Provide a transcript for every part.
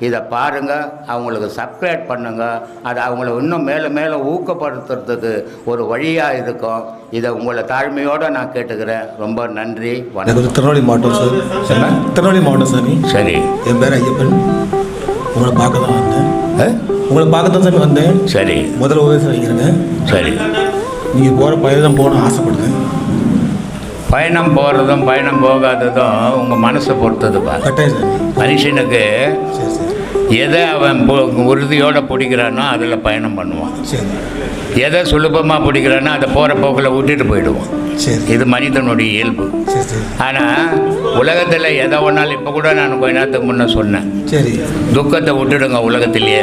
இதை பாருங்க அவங்களுக்கு சப்ஸ்கிரைப் பண்ணுங்க. அது அவங்கள இன்னும் மேலும் மேலும் ஊக்கப்படுத்துறதுக்கு ஒரு வழியாக இருக்கும். இதை உங்களை தாழ்மையோடு நான் கேட்டுக்கிறேன். ரொம்ப நன்றி வணக்கம். திருநெல்வேலி மாவட்டம் சார். என்ன? திருநெல்வேலி மாவட்டம் சாமி சரி. என் பேர் ஐயப்பன். உங்களை பார்க்க தான் வந்தேன். ஆ? உங்களை பார்க்க தான் சாமி வந்தேன். சரி. முதல்ல உபதேசம் வைக்கிறேங்க. சரி. நீங்கள் போகிற பயணம் போகணும்னு ஆசைப்படுங்க பயணம் போகிறதும் பயணம் போகாததும் உங்கள் மனசை பொறுத்ததுப்பா மனுஷனுக்கு எதை அவன் உறுதியோட பிடிக்கிறானோ அதில் பயணம் பண்ணுவான். எதை சுலபமாக பிடிக்கிறானோ அதை போகிற போக்கில் விட்டுட்டு போயிடுவான். இது மனிதனுடைய இயல்பு. ஆனால் உலகத்தில் எதை ஒன்றாலும் இப்போ கூட நான் கொஞ்ச நேரத்துக்கு முன்னே சொன்னேன். துக்கத்தை விட்டுடுங்க உலகத்திலேயே.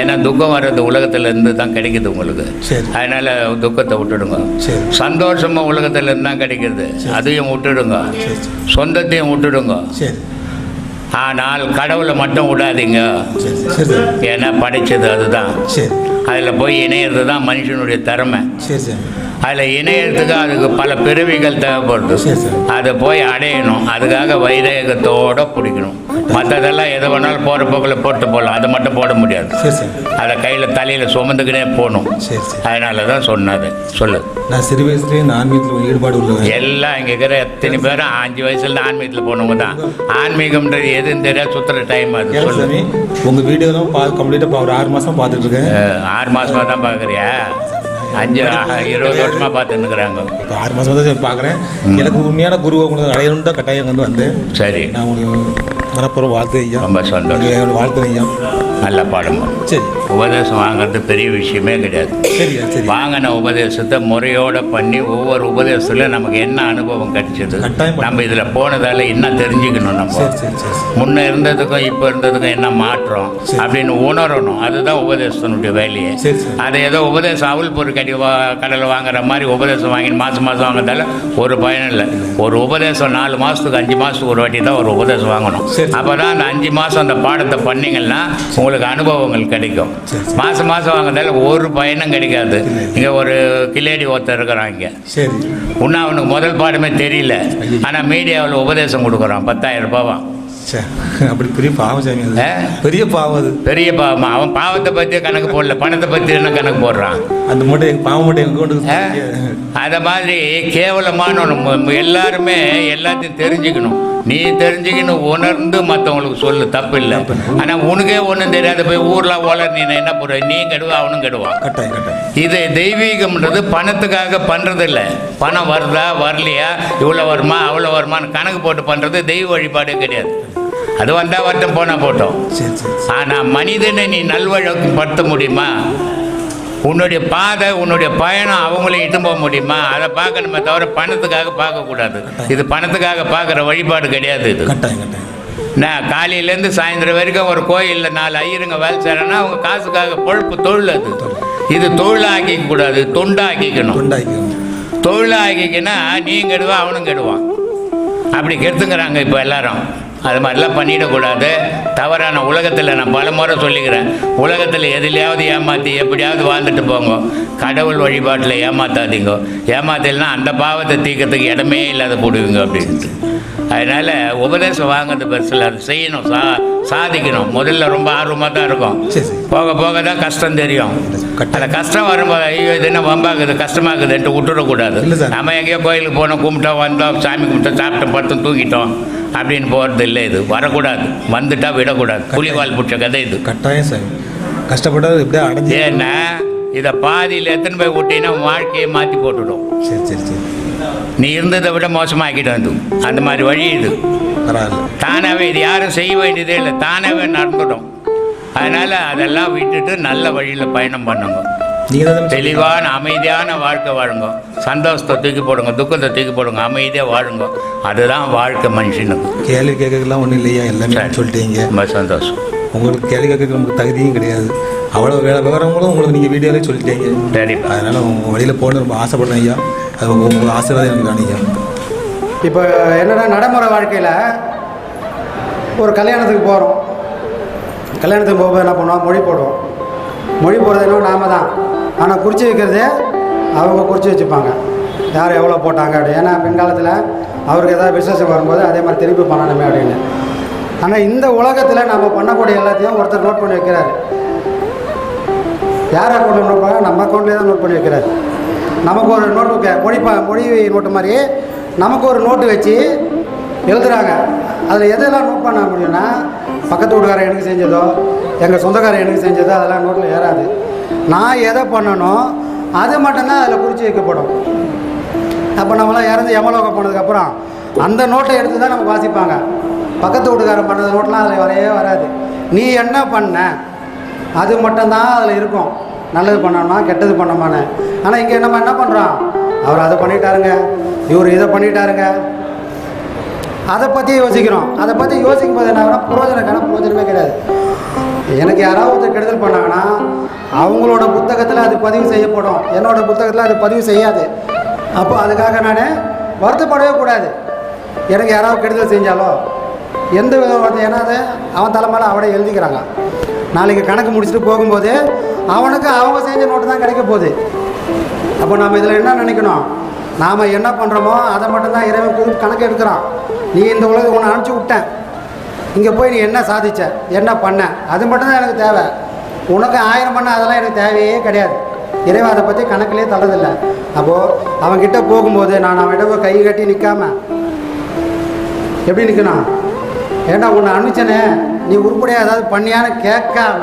ஏன்னா துக்கம் வர்றது உலகத்துல இருந்து தான் கிடைக்குது உங்களுக்கு. அதனால துக்கத்தை விட்டுடுங்க. சரி. சந்தோஷமும் உலகத்துல இருந்து தான் கிடைக்கிறது. அதையும் விட்டுடுங்க. சொந்தத்தையும் விட்டுடுங்க. ஆனால் கடவுளை மட்டும் விடாதீங்க. ஏன்னா படைச்சது அதுதான். அதில் போய் இணையிறது தான் மனுஷனுடைய திறமை. அதில் இணையறதுக்கு அதுக்கு பல பிறவிகள் தேவைப்படுது. அதை போய் அடையணும். அதுக்காக வைரேகத்தோட பிடிக்கணும் மற்றதெல்லாம் எதை வேணாலும் போகிற போக்கில் போட்டு போகலாம் அதை மட்டும் போட முடியாது. அதை கையில் தலையில் சுமந்துக்கிட்டே போகணும். அதனால தான் சொன்னது. சொல்லு. நான் சிறு வயசுலேயே இந்த ஆன்மீகத்தில் ஈடுபாடு உள்ளவன். எல்லாம் இங்கே இருக்கிற எத்தனை பேரும் அஞ்சு வயசுல ஆன்மீகத்தில் போனவங்க தான். ஆன்மீகம்ன்றது எதுன்னு தெரியாது சுற்றுற டைம் அது. சொல்லு. உங்கள் வீடியோலாம் பா கம்ப்ளீட்டாக ஒரு ஆறு மாதம் அஹ், ஆறு மாசமா தான் பார்க்குறியா? அஞ்சு இருபது வருஷமா பார்த்துன்னுக்குறாங்க. இப்போ ஆறு மாதம் தான் சார் பார்க்குறேன். எனக்கு உண்மையான குருவை உங்களுக்கு அடையணும்னு தான் கட்டாயம் வந்து வந்தேன். சரி. நான் உங்களுக்கு மனப்பூர்வம் வாழ்த்து ஐயா ரொம்ப சந்தோஷம். வாழ்த்து ஐயா நல்ல பாடம். சரி. உபதேசம் வாங்குறது பெரிய விஷயமே கிடையாது. சரியா சரி. வாங்கின உபதேசத்தை முறையோட பண்ணி ஒவ்வொரு உபதேசத்துல நமக்கு என்ன அனுபவம் கிடைச்சது. நம்ம இதில் போனதால என்ன தெரிஞ்சுக்கணும் நம்ம. முன்ன இருந்ததுக்கும் இப்போ இருந்ததுக்கும் என்ன மாற்றம். அப்படின்னு உணரணும். அதுதான் உபதேசத்தினுடைய வேலையே. அதை ஏதோ உபதேசம் அவள் பொருள் கடி வா கடலை வாங்குற மாதிரி உபதேசம் வாங்கி மாதம் மாதம் வாங்குறதால ஒரு பயனும் இல்லை. ஒரு உபதேசம் நாலு மாதத்துக்கு அஞ்சு மாதத்துக்கு ஒரு வாட்டி தான் ஒரு உபதேசம் வாங்கணும். அப்போ தான் அந்த அஞ்சு மாதம் அந்த பாடத்தை பண்ணீங்கன்னா உங்களுக்கு அனுபவங்கள் கிடைக்கும். மாதம் மாதம் வாங்குறதால ஒரு பயனும் கிடைக்காது. இங்கே ஒரு கிளேடி ஒருத்தர் இருக்கிறான் இங்கே. சரி. இன்னும் அவனுக்கு முதல் பாடமே தெரியல. ஆனால் மீடியாவில் உபதேசம் கொடுக்குறான். பத்தாயிரம் ரூபாவான் அப்படி பெரிய பாவம் சாமி? பெரிய பாவம் அது. பெரிய பாவமா? அவன் பாவத்தை பற்றி கணக்கு போடல. பணத்தை பற்றி என்ன கணக்கு போடுறான்? அந்த மூட்டை பாவம் மூட்டை எங்க கொண்டு? அத மாதிரி கேவலமான ம- எல்லாருமே எல்லாத்தையும் தெரிஞ்சுக்கணும். நீ தெரிஞ்சுக்கணும் உணர்ந்து மற்றவங்களுக்கு சொல்லு தப்பு இல்லை ஆனால் உனக்கே ஒன்றும் தெரியாத போய் ஊரில் ஓலர் நீ என்ன போடுற நீ கெடுவா அவனும் கட்டாயம் இது தெய்வீகம்ன்றது பணத்துக்காக பண்றது இல்ல பணம் வருதா வரலையா இவ்வளோ வருமா அவ்வளோ வருமான்னு கணக்கு போட்டு பண்றது தெய்வ வழிபாடே கிடையாது. அது வந்தா வரட்டும் போனா போட்டோம். சரி சரி ஆனா மனிதனை நீ நல்வழப்படுத்த முடியுமா? உன்னுடைய பாதை உன்னுடைய பயணம் அவங்களையும் இட்டு போக முடியுமா? அதை பார்க்கணுமே தவிர பணத்துக்காக பார்க்கக்கூடாது. இது பணத்துக்காக பார்க்குற வழிபாடு கிடையாது இது. நான் காலையிலேருந்து சாயந்தரம் வரைக்கும் ஒரு கோயிலில் நாலு ஐயருங்க வேலை செய்கிறேன்னா அவங்க காசுக்காக பொழப்பு தொழில் அது. இது தொழிலாக்கிக்க கூடாது தொண்டாக்கிக்கணும். தொழிலாக்கிக்கினா நீ கெடுவா அவனும் கெடுவான். அப்படி கெடுத்துங்கிறாங்க இப்போ எல்லாரும். அது மாதிரிலாம் பண்ணிடக்கூடாது. தவறான உலகத்தில் நான் பல முறை சொல்லிக்கிறேன். உலகத்தில் எதுலையாவது ஏமாற்றி எப்படியாவது வாழ்ந்துட்டு போங்க. கடவுள் வழிபாட்டில் ஏமாத்தாதீங்க. ஏமாத்தலைன்னா அந்த பாவத்தை தீர்க்கறதுக்கு இடமே இல்லாத போடுவீங்க அப்படின்ட்டு. அதனால் உபதேசம் வாங்குறது பெருசில் அது செய்யணும். சா சாதிக்கணும். முதல்ல ரொம்ப ஆர்வமாக தான் இருக்கும். போக போக தான் கஷ்டம் தெரியும். அந்த கஷ்டம் வரும்போது ஐயோ இது என்ன வம்பாகுது கஷ்டமாகுதுன்ட்டு விட்டுடக்கூடாது. நம்ம எங்கேயோ கோயிலுக்கு போனோம் கும்பிட்டோம் வந்தோம் சாமி கும்பிட்டோம் சாப்பிட்டோம் படுத்தோம் தூங்கிட்டோம். அப்படின்னு போகிறது இல்லை இது. வரக்கூடாது. வந்துட்டா விடக்கூடாது. புலிவால் பிடிச்ச கதை இது. கட்டாயம் சாமி கஷ்டப்பட்டு எப்படியா அடைஞ்சு ஏன்னா இதை பாதியில் எத்தனை போய் விட்டீங்கன்னா வாழ்க்கையை மாற்றி போட்டுடும். சரி சரி சரி. நீ இருந்ததை விட மோசமாக்கிட்டு வந்து அந்த மாதிரி வழி இது. தானாகவே இது யாரும் செய்ய வேண்டியதே இல்லை. தானாகவே நடந்துடும். அதனால் அதெல்லாம் விட்டுட்டு நல்ல வழியில் பயணம் பண்ணுங்க. தான் தெளிவான அமைதியான வாழ்க்கை வாழுங்க. சந்தோஷத்தை தூக்கி போடுங்க துக்கத்தை தூக்கி போடுங்க அமைதியாக வாழுங்க. அதுதான் வாழ்க்கை மனுஷனுக்கு. கேள்வி கேட்கறதுலாம் ஒன்றும் இல்லையா எல்லாமே சரி. சொல்லிட்டீங்க. ரொம்ப சந்தோஷம். உங்களுக்கு கேள்வி கேட்க நமக்கு தகுதியும் கிடையாது. அவ்வளோ வேலை விவரங்களும் உங்களுக்கு நீங்கள் வீடியோலேயே சொல்லிட்டீங்க. சரிப்பா அதனால் உங்கள் வழியில் போகணுன்னு ரொம்ப ஆசைப்படுறேன் ஐயா. அது உங்க- உங்கள் ஆசீர்வாதம் எனக்கு ஐயா. இப்போ என்னென்னா நடைமுறை வாழ்க்கையில் ஒரு கல்யாணத்துக்கு போகிறோம் கல்யாணத்துக்கு போகும்போது என்ன பண்ணுவோம்? மொழி போடுவோம். மொழி போடுறது என்னவோ நாம தான். ஆனால் குறித்து வைக்கிறது அவங்க குறித்து வச்சுப்பாங்க. யார் எவ்வளோ போட்டாங்க அப்படின்னு ஏன்னா பின்காலத்தில் அவருக்கு ஏதாவது விசேஷம் வரும்போது அதே மாதிரி திருப்பி பண்ணணுமே அப்படின்னு. ஆனால் இந்த உலகத்தில் நம்ம பண்ணக்கூடிய எல்லாத்தையும் ஒருத்தர் நோட் பண்ணி வைக்கிறாரு. யார் அக்கௌண்ட்டில் நோட் பண்ண நம்ம அக்கௌண்ட்லேயே தான் நோட் பண்ணி வைக்கிறாரு. நமக்கு ஒரு நோட்டு புக்கை மொழி ப மொழி நோட்டு மாதிரி நமக்கு ஒரு நோட்டு வச்சு எழுதுறாங்க. அதில் எதெல்லாம் நோட் பண்ண முடியும்னா பக்கத்து வீட்டுக்காரன் எனக்கு செஞ்சதோ எங்கள் சொந்தக்காரன் எனக்கு செஞ்சதோ அதெல்லாம் நோட்டில் ஏறாது. நான் எதை பண்ணணும் அது மட்டும்தான் அதில் குறித்து வைக்கப்படும். அப்போ நம்மளாம் இறந்து எமலோகம் போனதுக்கப்புறம் அந்த நோட்டை எடுத்து தான் நமக்கு வாசிப்பாங்க. பக்கத்து வீட்டுக்காரன் பண்ணுற நோட்லாம் அதில் வரையே வராது. நீ என்ன பண்ண? அது மட்டும்தான் அதில் இருக்கும். நல்லது பண்ணணுமா கெட்டது பண்ணணுமான்னு. ஆனால் இங்கே நம்ம என்ன பண்ணுறோம் அவர் அதை பண்ணிட்டாருங்க. இவர் இதை பண்ணிட்டாருங்க. அதை பற்றி யோசிக்கிறோம். அதை பற்றி யோசிக்கும் போது என்ன பிரயோஜனக்கான பிரயோஜனமே கிடையாது. எனக்கு யாராவது ஒருத்தர் கெடுதல் பண்ணாங்கன்னா அவங்களோட புத்தகத்தில் அது பதிவு செய்யப்படும். என்னோட புத்தகத்தில் அது பதிவு செய்யாது. அப்போ அதுக்காக நான் வருத்தப்படவே கூடாது. எனக்கு யாராவது கெடுதல் செஞ்சாலோ எந்த விதம் வந்து ஏன்னா அது அவன் தலைமையில் அவனே எழுதிக்கிறாங்க. நாளைக்கு கணக்கு முடிச்சுட்டு போகும்போது அவனுக்கு அவங்க செஞ்ச நோட்டு தான் கிடைக்க போகுது. அப்போ நம்ம இதில் என்ன நினைக்கணும்? நாம் என்ன பண்ணுறோமோ அதை மட்டும்தான் இறைவன் குறித்து கணக்கு எடுக்கிறான். நீ இந்த உலகம் உன்னை அனுப்பிச்சி விட்டேன். இங்கே போய் நீ என்ன சாதிச்ச? என்ன பண்ண? அது மட்டும்தான் எனக்கு தேவை. உனக்கு ஆயிரம் பண்ண அதெல்லாம் எனக்கு தேவையே கிடையாது. இறைவன் அதை பற்றி கணக்கிலே தள்ளதில்லை அப்போது அவன்கிட்ட போகும்போது நான் அவன்கிட்ட போய் கை கட்டி நிற்காம எப்படி நிற்கணும் ஏண்டா உன்னை அனுப்பிச்சனே? நீ உருப்படியாக ஏதாவது பண்ணியான்னு கேட்காம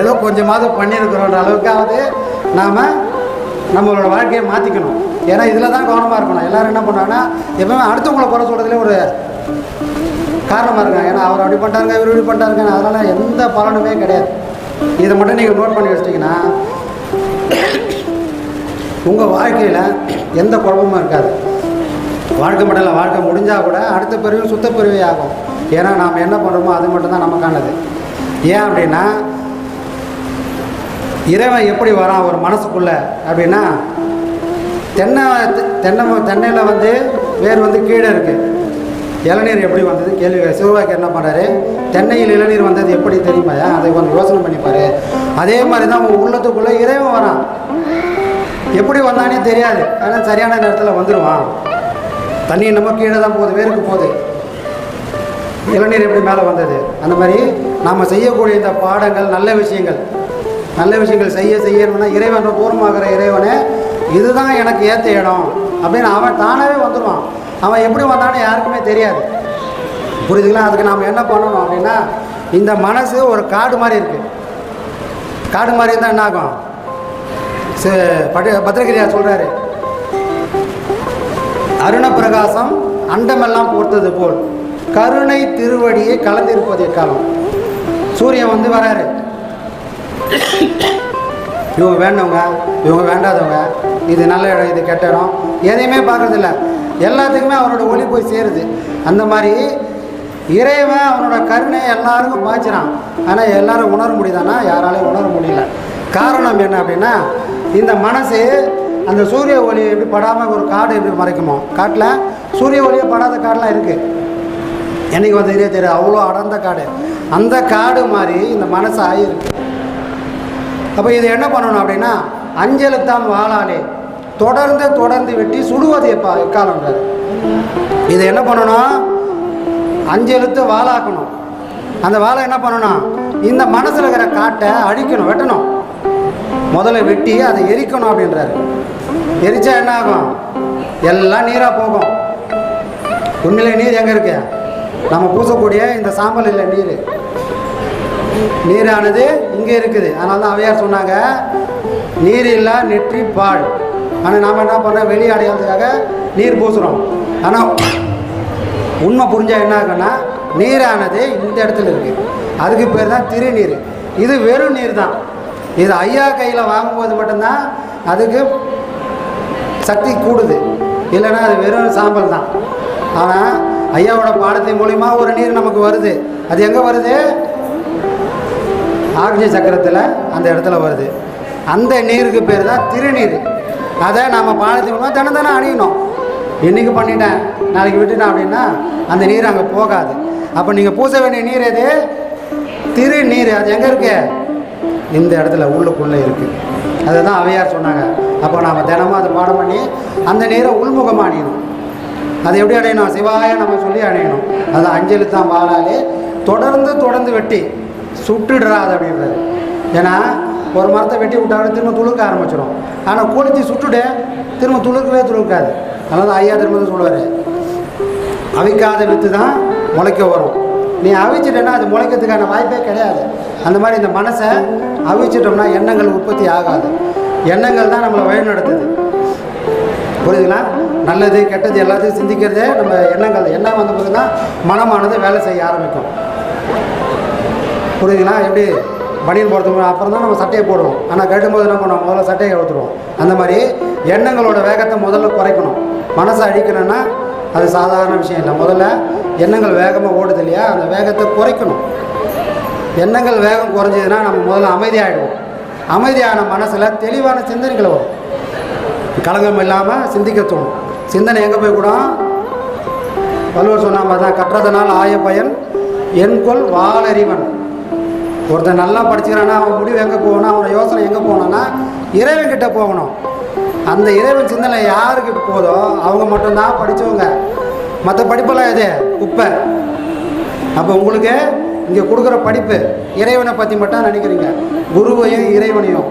ஏதோ கொஞ்சமாவது பண்ணியிருக்கிறோன்ற அளவுக்காவது நாம் நம்மளோட வாழ்க்கையை மாற்றிக்கணும் ஏன்னா இதில் தான் கவனமாக இருக்கணும். எல்லோரும் என்ன பண்ணுறாங்கன்னா எப்பவுமே அடுத்தவங்களை குறை சொல்கிறதுலே ஒரு காரணமாக இருக்காங்க. ஏன்னா அவர் அப்படி பண்ணிட்டாருங்க இவர் இப்படி பண்ணிட்டாருங்க அதனால் எந்த பலனுமே கிடையாது. இதை மட்டும் நீங்கள் நோட் பண்ணி வச்சிட்டிங்கன்னா உங்கள் வாழ்க்கையில் எந்த குழப்பமும் இருக்காது. வாழ்க்கை மட்டும் இல்லை வாழ்க்கை முடிஞ்சால் கூட அடுத்த பிரிவு சுத்த ஆகும். ஏன்னா நாம் என்ன பண்ணுறோமோ அது மட்டும்தான் நமக்கானது. ஏன் அப்படின்னா இறைவன் எப்படி வரான் ஒரு மனசுக்குள்ளே அப்படின்னா தென்னை தென்னை தென்னையில் வந்து வேர் வந்து கீழே இருக்குது இளநீர் எப்படி வந்தது? கேள்வி சிவவாக்கி என்ன பண்ணுறாரு தென்னையில் இளநீர் வந்தது எப்படி தெரியுமாயா அதை கொஞ்சம் யோசனை பண்ணிப்பார் அதே மாதிரி தான் உங்கள் உள்ளத்துக்குள்ளே இறைவன் வரான். எப்படி வந்தானே தெரியாது. ஆனால் சரியான நேரத்தில் வந்துடுவான் தண்ணி நம்ம கீழே தான் போகுது வேருக்கு போகுது. இளநீர் எப்படி மேலே வந்தது? அந்த மாதிரி நாம் செய்யக்கூடிய இந்த பாடங்கள் நல்ல விஷயங்கள். நல்ல விஷயங்கள் செய்ய செய்யணும்னா இறைவன் பூர்வமாகிற இறைவனே இதுதான் எனக்கு ஏற்ற இடம் அப்படின்னு அவன் தானாகவே வந்துடுவான் அவன் எப்படி வந்தானே யாருக்குமே தெரியாது. புரியுதுங்களா? அதுக்கு நாம் என்ன பண்ணணும் அப்படின்னா இந்த மனசு ஒரு காடு மாதிரி இருக்குது காடு மாதிரி இருந்தால் என்ன ஆகும்? ச- பட்டு பத்திரகிரியார் சொல்கிறாரு அருண பிரகாசம் அண்டமெல்லாம் போர்த்தது போல் கருணை திருவடியை கலந்திருப்பது காலம். சூரியன் வந்து வராரு. இவங்க வேண்டவங்க இவங்க வேண்டாதவங்க இது நல்ல இடம் இது கெட்ட இடம் எதையுமே பார்க்குறதில்ல. எல்லாத்துக்குமே அவரோட ஒளி போய் சேருது. அந்த மாதிரி இறைவன் அவனோட கருணை எல்லாருக்கும் பாய்ச்சிறான். ஆனால் எல்லாரும் உணர முடியுதானா யாராலையும் உணர முடியல. காரணம் என்ன அப்படின்னா இந்த மனசு அந்த சூரிய ஒளி எப்படி படாமல் ஒரு காடு எப்படி மறைக்குமோ காட்டில் சூரிய ஒளியே படாத காடெலாம் இருக்குது எனக்கு வந்து இதே தெரியாது. அவ்வளோ அடர்ந்த காடு. அந்த காடு மாதிரி இந்த மனசு ஆகியிருக்கு அப்போ இது என்ன பண்ணணும் அப்படின்னா அஞ்சலுத்தான் வாழாலே தொடர்ந்து தொடர்ந்து வெட்டி சுடுவது எப்போ எக்காலன்றார் இதை என்ன பண்ணணும்? அஞ்செழுத்து வாழாக்கணும் அந்த வாழை என்ன பண்ணணும்? இந்த மனசில் இருக்கிற காட்டை அழிக்கணும் வெட்டணும். முதல்ல வெட்டி அதை எரிக்கணும் அப்படின்றாரு. எரிச்சா என்ன ஆகும்? எல்லாம் நீராக போகும். உண்மையிலே நீர் எங்கே இருக்கு? நம்ம பூசக்கூடிய இந்த சாம்பல் இல்லை நீர். நீரானது இங்கே இருக்குது. அதனால தான் அவையார் சொன்னாங்க நீர் இல்லா நெற்றி பால் ஆனால் நாம் என்ன பண்ணுறோம் வெளி அடையாளத்துக்காக நீர் பூசுகிறோம் ஆனால் உண்மை புரிஞ்சால் என்ன ஆகுன்னா நீரானது இந்த இடத்துல இருக்குது அதுக்கு பேர் தான் திருநீர். இது வெறும் நீர் தான். இது ஐயா கையில் வாங்கும்போது மட்டும்தான் அதுக்கு சக்தி கூடுது. இல்லைன்னா அது வெறும் சாம்பல் தான். ஆனால் ஐயாவோட பாடத்தின் மூலிமா ஒரு நீர் நமக்கு வருது. அது எங்கே வருது? ஆக்னி சக்கரத்தில் அந்த இடத்துல வருது. அந்த நீருக்கு பேர் தான் திருநீர். அதை நாம் பாடத்தின் மூலமாக தினம் தினம் அணியணும். என்றைக்கு பண்ணிட்டேன்? நாளைக்கு விட்டுட்டேன் அப்படின்னா அந்த நீர் அங்கே போகாது. அப்போ நீங்கள் பூச வேண்டிய நீர் எது? திரு நீர். அது எங்கே இருக்கு? இந்த இடத்துல உள்ளுக்குள்ளே இருக்குது அதை தான் அவையார் சொன்னாங்க. அப்போ நாம் தினமும் அதை பாடம் பண்ணி அந்த நீரை உள்முகமாக அணியணும். அது எப்படி அடையணும் சிவாய நம்ம சொல்லி அடையணும் அது அஞ்சலி தான் வாழாலே தொடர்ந்து தொடர்ந்து வெட்டி சுட்டுடுறாது அப்படின்றது ஏன்னா ஒரு மரத்தை வெட்டி விட்டாலும் திரும்ப துளுக்க ஆரம்பிச்சிடும் ஆனால் கொளுத்தி சுட்டுட்டு திரும்ப துளுக்கவே துளுக்காது. அதனால் தான் ஐயா திரும்ப சொல்லுவார். அவிக்காத வித்து தான் முளைக்க வரும். நீ அவிச்சிட்டேன்னா அது முளைக்கிறதுக்கான வாய்ப்பே கிடையாது. அந்த மாதிரி இந்த மனசை அவிச்சிட்டோம்னா எண்ணங்கள் உற்பத்தி ஆகாது. எண்ணங்கள் தான் நம்மளை வழிநடத்துது. புரியுதுங்களா? நல்லது கெட்டது எல்லாத்தையும் சிந்திக்கிறதே நம்ம எண்ணங்கள். எண்ணம் வந்த பிறகு தான் மனமானது வேலை செய்ய ஆரம்பிக்கும். புரியுதுங்களா? எப்படி? பனியன் போகிறதுக்கு அப்புறம் தான் நம்ம சட்டையை போடுவோம். ஆனால் கட்டும்போது என்ன பண்ணுவோம்? முதல்ல சட்டையை எடுத்துருவோம் அந்த மாதிரி எண்ணங்களோட வேகத்தை முதல்ல குறைக்கணும். மனசை அழிக்கணும்னா அது சாதாரண விஷயம் இல்லை. முதல்ல எண்ணங்கள் வேகமாக ஓடுது இல்லையா? அந்த வேகத்தை குறைக்கணும். எண்ணங்கள் வேகம் குறைஞ்சதுன்னா நம்ம முதல்ல அமைதியாகிடுவோம் அமைதியான மனசில் தெளிவான சிந்தனைகளை வரும். கலங்கம் இல்லாமல் சிந்திக்க தோணும். சிந்தனை எங்கே போய் கூட வள்ளுவர் சொன்ன மாதிரி தான் கற்றதனால் ஆய பயன் என்கொள் வாலறிவன் ஒருத்தன் நல்லா படிச்சுக்கிறானா அவன் முடிவு எங்கே போகணும் அவனோட யோசனை எங்கே போகணும்னா இறைவன் கிட்ட போகணும். அந்த இறைவன் சிந்தனை யாருக்கு போதோ அவங்க மட்டும்தான் படித்தவங்க மற்ற படிப்பெல்லாம் எது? குப்பை. அப்போ உங்களுக்கு இங்கே கொடுக்குற படிப்பு இறைவனை பற்றி மட்டும் நினைக்கிறீங்க. குருவையும் இறைவனையும்.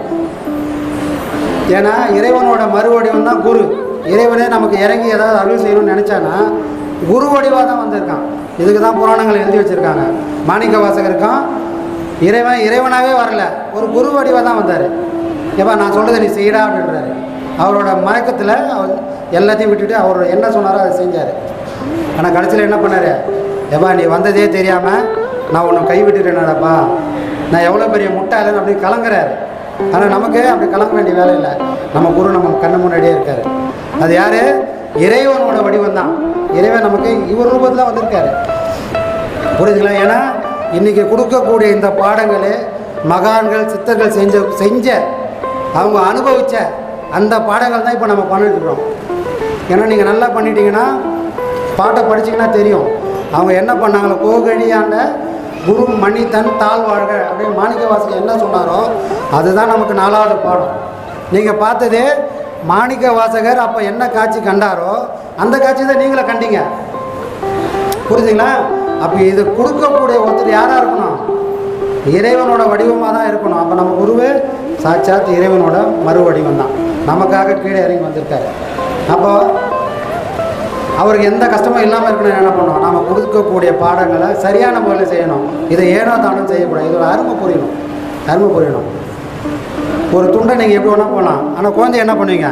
ஏன்னா இறைவனோட மறுவடிவம் தான் குரு. இறைவனே நமக்கு இறங்கி ஏதாவது அருள் செய்யணும்னு நினச்சானா குரு வடிவாக தான் வந்திருக்கான். இதுக்கு தான் புராணங்கள் எழுதி வச்சுருக்காங்க. மாணிக்க வாசகருக்கும் இறைவன் இறைவனாகவே வரல. ஒரு குரு வடிவாக தான் வந்தார். ஏப்பா நான் சொல்கிறத நீ செய்யடா அப்படின்றாரு. அவரோட மயக்கத்தில் அவர் எல்லாத்தையும் விட்டுட்டு அவர் என்ன சொன்னாரோ அதை செஞ்சார். ஆனால் கடைசியில் என்ன பண்ணார்? ஏப்பா நீ வந்ததே தெரியாமல் நான் உன்னை கை நான் எவ்வளோ பெரிய முட்டாளன்னு அப்படி கலங்குறாரு. ஆனால் நமக்கு அப்படி கலங்க வேண்டிய வேலை இல்லை. நம்ம குரு நம்ம கண்ணு முன்னாடியே இருக்காரு. அது யார்? இறைவனோட வடிவம் தான் இறைவன் நமக்கு இவர் ரூபத்தில் வந்திருக்காரு. புரியுதுங்களா ஏன்னா இன்றைக்கி கொடுக்கக்கூடிய இந்த பாடங்களே மகான்கள் சித்தர்கள் செஞ்ச செஞ்ச அவங்க அனுபவித்த அந்த பாடங்கள் தான் இப்போ நம்ம பண்ணிட்டுருக்குறோம் ஏன்னா நீங்கள் நல்லா பண்ணிட்டீங்கன்னா பாட்டை படிச்சீங்கன்னா தெரியும். அவங்க என்ன பண்ணாங்களோ கோகழியாண்ட குரு மணி தன் தாழ் வாழ்க அப்படின்னு மாணிக்க வாசகர் என்ன சொன்னாரோ அதுதான் நமக்கு நாலாவது பாடம். நீங்கள் பார்த்ததே மாணிக்க வாசகர் அப்போ என்ன காட்சி கண்டாரோ அந்த காட்சி தான் நீங்களே கண்டீங்க. புரிஞ்சுங்களா அப்போ இது கொடுக்கக்கூடிய ஒருத்தர் யாராக இருக்கணும்? இறைவனோட வடிவமாக தான் இருக்கணும். அப்போ நம்ம குருவே சாட்சாத் இறைவனோட மறு வடிவம் தான் நமக்காக கீழே இறங்கி வந்திருக்காரு. அப்போ அவருக்கு எந்த கஷ்டமும் இல்லாமல் இருக்கணும் என்ன பண்ணணும் நம்ம கொடுக்கக்கூடிய பாடங்களை சரியான முறையில் செய்யணும். இதை ஏனோ தானும் செய்யக்கூடாது. இதோட அருமை புரியணும். அருமை புரியணும். ஒரு துண்டை நீங்கள் எப்படி வேணால் போகலாம் ஆனால் குழந்தை என்ன பண்ணுவீங்க?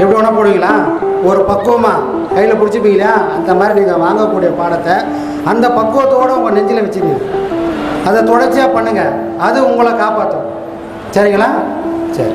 எப்படி வேணால் போடுவீங்களா? ஒரு பக்குவமாக கையில் பிடிச்சிப்பீங்களா? அந்த மாதிரி நீங்கள் வாங்கக்கூடிய பாடத்தை அந்த பக்குவத்தோடு உங்கள் நெஞ்சில் வச்சுக்கோங்க அதை தொடர்ச்சியாக பண்ணுங்கள் அது உங்களை காப்பாற்றும் சரிங்களா? சரி.